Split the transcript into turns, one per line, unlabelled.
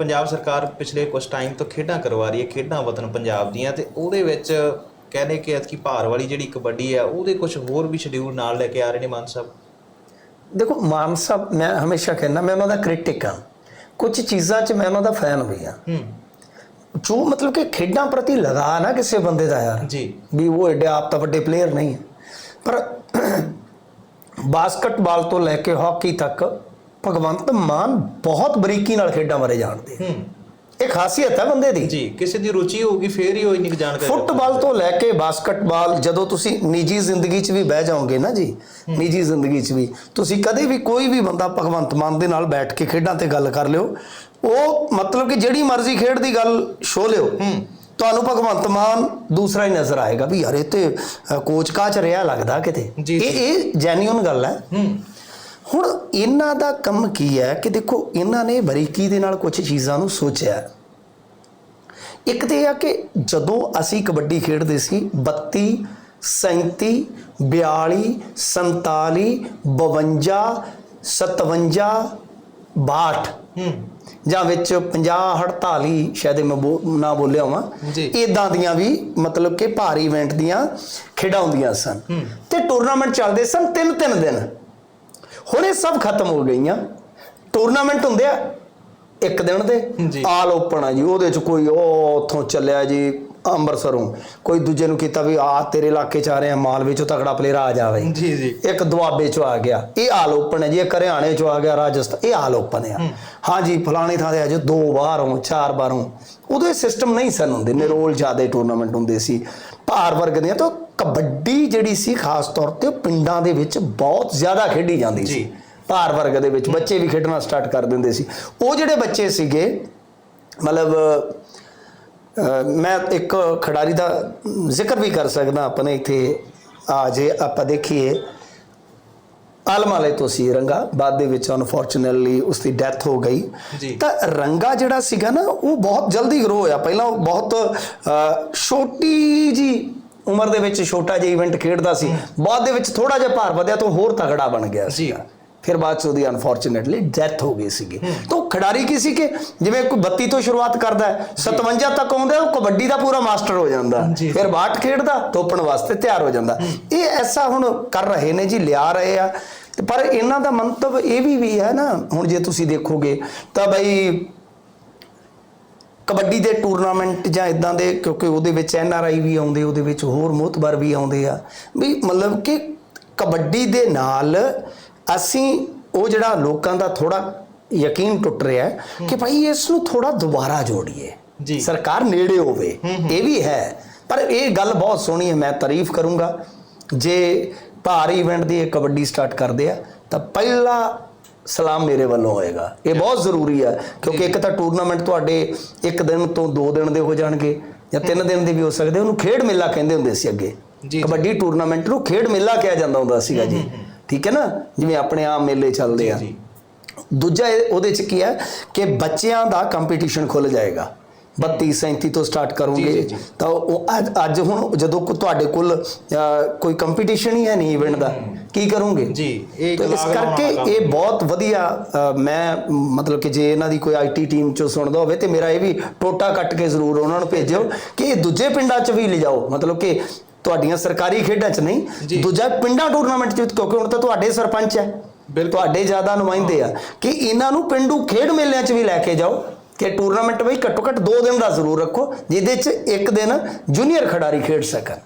ਪੰਜਾਬ ਸਰਕਾਰ ਪਿਛਲੇ ਕੁਝ ਟਾਈਮ ਤੋਂ ਖੇਡਾਂ ਕਰਵਾ ਰਹੀ ਹੈ ਖੇਡਾਂ ਵਤਨ ਪੰਜਾਬ ਦੀਆਂ ਤੇ ਉਹਦੇ ਵਿੱਚ ਕਹਿੰਦੇ ਕਿ ਐਤਕੀ ਭਾਰ ਵਾਲੀ ਜਿਹੜੀ ਕਬੱਡੀ ਆ ਉਹਦੇ ਕੁਝ ਹੋਰ ਵੀ ਸ਼ਡਿਊਲ ਨਾਲ ਲੈ ਕੇ ਆ ਰਹੇ ਨੇ ਮਾਨ ਸਾਹਿਬ?
ਦੇਖੋ ਮਾਨ ਸਾਹਿਬ ਮੈਂ ਹਮੇਸ਼ਾ ਕਹਿੰਦਾ ਮੈਂ ਉਹਨਾਂ ਦਾ ਕ੍ਰਿਟਿਕ ਹਾਂ। ਕੁਝ ਚੀਜ਼ਾਂ 'ਚ ਮੈਂ ਉਹਨਾਂ ਦਾ ਫੈਨ ਵੀ ਹਾਂ।
ਹੂੰ।
ਜੋ ਮਤਲਬ ਕਿ ਖੇਡਾਂ ਪ੍ਰਤੀ ਲਗਾ ਨਾ ਕਿਸੇ ਬੰਦੇ ਦਾ ਯਾਰ
ਜੀ।
ਵੀ ਉਹ ਏਡੇ ਆਪ ਤਾਂ ਵੱਡੇ ਪਲੇਅਰ ਨਹੀਂ ਪਰ ਬਾਸਕਟਬਾਲ ਤੋਂ ਲੈ ਕੇ ਹਾਕੀ ਤੱਕ ਭਗਵੰਤ ਮਾਨ ਬਹੁਤ ਬਰੀਕੀ ਨਾਲ ਖੇਡਾਂ ਬਾਰੇ ਜਾਣਦੇ।
ਹੂੰ।
ਇਹ ਖਾਸੀਅਤ ਹੈ ਬੰਦੇ ਦੀ।
ਜੀ ਕਿਸੇ ਦੀ ਰੁਚੀ ਹੋਊਗੀ ਫੇਰ ਹੀ ਉਹ ਇੰਨੀ ਜਾਣਕਾਰੀ
ਫੁੱਟਬਾਲ ਤੋਂ ਲੈ ਕੇ ਬਾਸਕਟਬਾਲ ਜਦੋਂ ਤੁਸੀਂ ਨਿੱਜੀ ਜ਼ਿੰਦਗੀ 'ਚ ਵੀ ਬਹਿ ਜਾਓਗੇ ਨਾ ਜੀ ਨਿੱਜੀ ਜ਼ਿੰਦਗੀ 'ਚ ਵੀ ਤੁਸੀਂ ਕਦੇ ਵੀ ਕੋਈ ਵੀ ਬੰਦਾ ਭਗਵੰਤ ਮਾਨ ਦੇ ਨਾਲ ਬੈਠ ਕੇ ਖੇਡਾਂ ਤੇ ਗੱਲ ਕਰ ਲਿਓ ਉਹ ਮਤਲਬ ਕਿ ਜਿਹੜੀ ਮਰਜ਼ੀ ਖੇਡ ਦੀ ਗੱਲ ਸ਼ੋ ਲਿਓ। ਤੁਹਾਨੂੰ ਭਗਵੰਤ ਮਾਨ ਦੂਸਰਾ ਹੀ ਨਜ਼ਰ ਆਏਗਾ ਵੀ ਯਾਰ ਇਹ ਤੇ ਕੋਚ ਕਾਚ ਰਿਹਾ ਲੱਗਦਾ ਕਿਤੇ। ਇਹ ਇਹ ਜੈਨੂਇਨ ਗੱਲ ਹੂੰ। ਹੁਣ ਇਹਨਾਂ ਦਾ ਕੰਮ ਕੀ ਹੈ ਕਿ ਦੇਖੋ ਇਹਨਾਂ ਨੇ ਬਰੀਕੀ ਦੇ ਨਾਲ ਕੁਝ ਚੀਜ਼ਾਂ ਨੂੰ ਸੋਚਿਆ। ਇੱਕ ਤੇ ਆ ਕਿ ਜਦੋਂ ਅਸੀਂ ਕਬੱਡੀ ਖੇਡਦੇ ਸੀ 32 37 42 47 52 57 62
ਹੂੰ।
ਜਾਂ ਵਿੱਚ 50 48 ਸ਼ਾਇਦ ਮੈਂ ਨਾ ਬੋਲਿਆ ਹਾਂ
ਜੀ।
ਇਦਾਂ ਦੀਆਂ ਵੀ ਮਤਲਬ ਕਿ ਭਾਰੀ ਇਵੈਂਟ ਦੀਆਂ ਖੇਡਾਂ ਹੁੰਦੀਆਂ ਸਨ। ਤੇ ਟੂਰਨਾਮੈਂਟ ਚੱਲਦੇ ਸਨ ਤਿੰਨ ਤਿੰਨ ਦਿਨ। ਹੁਣ ਇਹ ਸਭ ਖਤਮ ਹੋ ਗਈਆਂ। ਟੂਰਨਾਮੈਂਟ ਹੁੰਦੇ ਆ ਇੱਕ ਦਿਨ ਦੇ
ਜੀ।
ਆਲ ਓਪਨ ਆ ਜੀ ਉਹਦੇ ਚ ਕੋਈ ਉਹ ਉੱਥੋਂ ਚੱਲਿਆ ਜੀ ਅੰਮ੍ਰਿਤਸਰੋਂ। ਕੋਈ ਦੂਜੇ ਨੂੰ ਕੀਤਾ ਵੀ ਆ ਤੇਰੇ ਇਲਾਕੇ ਚ ਆ ਰਹੇ ਆ ਮਾਲਵੇ ਚੋਂ ਤਗੜਾ ਪਲੇਅਰ ਆ ਜਾਵੇ
ਜੀ ਜੀ।
ਇੱਕ ਦੁਆਬੇ ਚੋਂ ਆ ਗਿਆ। ਇਹ ਆਲ ਓਪਨ ਹੈ ਜੀ ਇੱਕ ਹਰਿਆਣੇ ਚੋਂ ਆ ਗਿਆ ਰਾਜਸਥਾਨ ਇਹ ਆਲ ਓਪਨ ਆ। ਹਾਂਜੀ ਫਲਾਣੇ ਥਾਂ ਦੇ ਅੱਜ ਦੋ ਬਾਹਰੋਂ ਚਾਰ ਬਾਹਰੋਂ। ਉਦੋਂ ਇਹ ਸਿਸਟਮ ਨਹੀਂ ਸਨ ਹੁੰਦੇ ਨਿਰੋਲ ਜ਼ਿਆਦਾ ਟੂਰਨਾਮੈਂਟ ਹੁੰਦੇ ਸੀ। ਭਾਰ ਵਰਗ ਦੀਆਂ ਤਾਂ ਕਬੱਡੀ ਜਿਹੜੀ ਸੀ ਖਾਸ ਤੌਰ ਤੇ ਪਿੰਡਾਂ ਦੇ ਵਿੱਚ ਬਹੁਤ ਜ਼ਿਆਦਾ ਖੇਡੀ ਜਾਂਦੀ ਸੀ। ਭਾਰ ਵਰਗ ਦੇ ਵਿੱਚ ਬੱਚੇ ਵੀ ਖੇਡਣਾ ਸਟਾਰਟ ਕਰ ਦਿੰਦੇ ਸੀ। ਉਹ ਜਿਹੜੇ ਬੱਚੇ ਸੀਗੇ ਮਤਲਬ ਮੈਂ ਇੱਕ ਖਿਡਾਰੀ ਦਾ ਜ਼ਿਕਰ ਵੀ ਕਰ ਸਕਦਾ ਆਪਣੇ ਇੱਥੇ ਆ ਜੇ ਆਪਾਂ ਦੇਖੀਏ। ਆਲਮ ਵਾਲੇ ਤੋਂ ਸੀ ਰੰਗਾ ਬਾਅਦ ਦੇ ਵਿੱਚ ਅਨਫੋਰਚੂਨਟਲੀ ਉਸ ਦੀ ਡੈਥ ਹੋ ਗਈ। ਤਾਂ ਰੰਗਾ ਜਿਹੜਾ ਸੀਗਾ ਨਾ ਉਹ ਬਹੁਤ ਜਲਦੀ ਗਰੋ ਹੋਇਆ। ਪਹਿਲਾਂ ਉਹ ਬਹੁਤ ਛੋਟੀ ਜੀ ਉਮਰ ਦੇ ਵਿੱਚ ਛੋਟਾ ਜਿਹਾ ਇਵੈਂਟ ਖੇਡਦਾ ਸੀ। ਬਾਅਦ ਦੇ ਵਿੱਚ ਥੋੜਾ ਜਿਹਾ ਭਾਰ ਵਧਿਆ ਤਾਂ ਹੋਰ ਤਗੜਾ ਬਣ ਗਿਆ। ਸੀਗਾ। ਫਿਰ ਬਾਅਦ ਚ ਉਹਦੀ ਅਨਫੋਰਚੂਨਟਲੀ ਡੈਥ ਹੋ ਗਈ ਸੀਗੀ। ਤਾਂ ਖਿਡਾਰੀ ਕੀ ਸੀ ਕਿ ਜਿਵੇਂ ਕੋਈ 32 ਤੋਂ ਸ਼ੁਰੂਆਤ ਕਰਦਾ ਹੈ 57 ਤੱਕ ਆਉਂਦਾ ਉਹ ਕਬੱਡੀ ਦਾ ਪੂਰਾ ਮਾਸਟਰ ਹੋ ਜਾਂਦਾ। ਫਿਰ ਬਾਟ ਖੇਡਦਾ ਤੋਪਣ ਵਾਸਤੇ ਤਿਆਰ ਹੋ ਜਾਂਦਾ। ਇਹ ਐਸਾ ਹੁਣ ਕਰ ਰਹੇ ਨੇ ਜੀ ਲਿਆ ਰਹੇ ਆ। ਪਰ ਇਹਨਾਂ ਦਾ ਮੰਤਵ ਇਹ ਵੀ ਵੀ ਹੈ ਨਾ ਹੁਣ ਜੇ ਤੁਸੀਂ ਦੇਖੋਗੇ ਤਾਂ ਬਈ ਕਬੱਡੀ ਦੇ ਟੂਰਨਾਮੈਂਟ ਜਾਂ ਇਦਾਂ ਦੇ ਕਿਉਂਕਿ ਉਹਦੇ ਵਿੱਚ ਐਨ ਆਰ ਆਈ ਵੀ ਆਉਂਦੇ ਉਹਦੇ ਵਿੱਚ ਹੋਰ ਮੋਤਬਰ ਵੀ ਆਉਂਦੇ ਆ ਵੀ ਮਤਲਬ ਕਿ ਕਬੱਡੀ ਦੇ ਨਾਲ ਅਸੀਂ ਉਹ ਜਿਹੜਾ ਲੋਕਾਂ ਦਾ ਥੋੜਾ ਯਕੀਨ ਟੁੱਟ ਰਿਹਾ ਹੈ ਕਿ ਭਾਈ ਇਸ ਨੂੰ ਥੋੜਾ ਦੁਬਾਰਾ ਜੋੜੀਏ।
ਜੀ।
ਸਰਕਾਰ ਨੇੜੇ ਹੋਵੇ ਇਹ ਵੀ ਹੈ। ਪਰ ਇਹ ਗੱਲ ਬਹੁਤ ਸੋਹਣੀ ਹੈ ਮੈਂ ਤਾਰੀਫ ਕਰੂੰਗਾ। ਜੇ ਭਾਰੀ ਇਵੈਂਟ ਦੀ ਇਹ ਕਬੱਡੀ ਸਟਾਰਟ ਕਰਦੇ ਆ ਤਾਂ ਪਹਿਲਾ ਸਲਾਮ ਮੇਰੇ ਵੱਲੋਂ ਹੋਏਗਾ। ਇਹ ਬਹੁਤ ਜ਼ਰੂਰੀ ਹੈ ਕਿਉਂਕਿ ਇੱਕ ਤਾਂ ਟੂਰਨਾਮੈਂਟ ਤੁਹਾਡੇ ਇੱਕ ਦਿਨ ਤੋਂ ਦੋ ਦਿਨ ਦੇ ਹੋ ਜਾਣਗੇ ਜਾਂ ਤਿੰਨ ਦਿਨ ਦੇ ਵੀ ਹੋ ਸਕਦੇ ਉਹਨੂੰ ਖੇਡ ਮੇਲਾ ਕਹਿੰਦੇ ਹੁੰਦੇ ਸੀ ਅੱਗੇ। ਕਬੱਡੀ ਟੂਰਨਾਮੈਂਟ ਨੂੰ ਖੇਡ ਮੇਲਾ ਕਿਹਾ ਜਾਂਦਾ ਹੁੰਦਾ ਸੀਗਾ ਜੀ। ਠੀਕ ਹੈ ਨਾ? ਜਿਵੇਂ ਆਪਣੇ ਆਮ ਮੇਲੇ ਚੱਲਦੇ ਆ। ਦੂਜਾ ਉਹਦੇ ਚ ਕੀ ਹੈ ਕਿ ਬੱਚਿਆਂ ਦਾ ਕੰਪੀਟੀਸ਼ਨ ਖੁੱਲ ਜਾਏਗਾ। 32 37 ਤੋਂ ਸਟਾਰਟ ਕਰੋਗੇ। ਤਾਂ ਉਹ ਅੱਜ ਅੱਜ ਹੁਣ ਜਦੋਂ ਕੋ ਤੁਹਾਡੇ ਕੋਲ ਕੋਈ ਕੰਪੀਟੀਸ਼ਨ ਹੀ ਹੈ ਨਹੀਂ ਇਵੈਂਟ ਦਾ ਕੀ ਕਰੋਗੇ?
ਜੀ, ਇਹ
ਇਸ ਕਰਕੇ ਇਹ ਬਹੁਤ ਵਧੀਆ ਮੈਂ ਮਤਲਬ ਕਿ ਜੇ ਇਹਨਾਂ ਦੀ ਕੋਈ ਆਈਟੀ ਟੀਮ ਚੋਂ ਸੁਣਦਾ ਹੋਵੇ ਤੇ ਮੇਰਾ ਇਹ ਵੀ ਟੋਟਾ ਕੱਟ ਕੇ ਜ਼ਰੂਰ ਉਹਨਾਂ ਨੂੰ ਭੇਜਿਓ ਕਿ ਇਹ ਦੂਜੇ ਪਿੰਡਾਂ 'ਚ ਵੀ ਲਿਜਾਓ ਮਤਲਬ ਕਿ ਤੁਹਾਡੀਆਂ ਸਰਕਾਰੀ ਖੇਡਾਂ 'ਚ। ਨਹੀਂ ਦੂਜਾ ਪਿੰਡਾਂ ਟੂਰਨਾਮੈਂਟ 'ਚ ਕਿਉਂਕਿ ਹੁਣ ਤਾਂ ਤੁਹਾਡੇ ਸਰਪੰਚ ਹੈ।
ਬਿਲਕੁਲ।
ਤੁਹਾਡੇ ਜ਼ਿਆਦਾ ਨੁਮਾਇੰਦੇ ਆ ਕਿ ਇਹਨਾਂ ਨੂੰ ਪਿੰਡੂ ਖੇਡ ਮੇਲਿਆਂ 'ਚ ਵੀ ਲੈ ਕੇ ਜਾਓ। ਕਿ ਟੂਰਨਾਮੈਂਟ ਬਈ ਘੱਟੋ ਘੱਟ 2 ਦਿਨ ਦਾ ਜ਼ਰੂਰ ਰੱਖੋ, ਜਿਹਦੇ 'ਚ ਇੱਕ ਦਿਨ ਜੂਨੀਅਰ ਖਿਡਾਰੀ ਖੇਡ ਸਕਣ।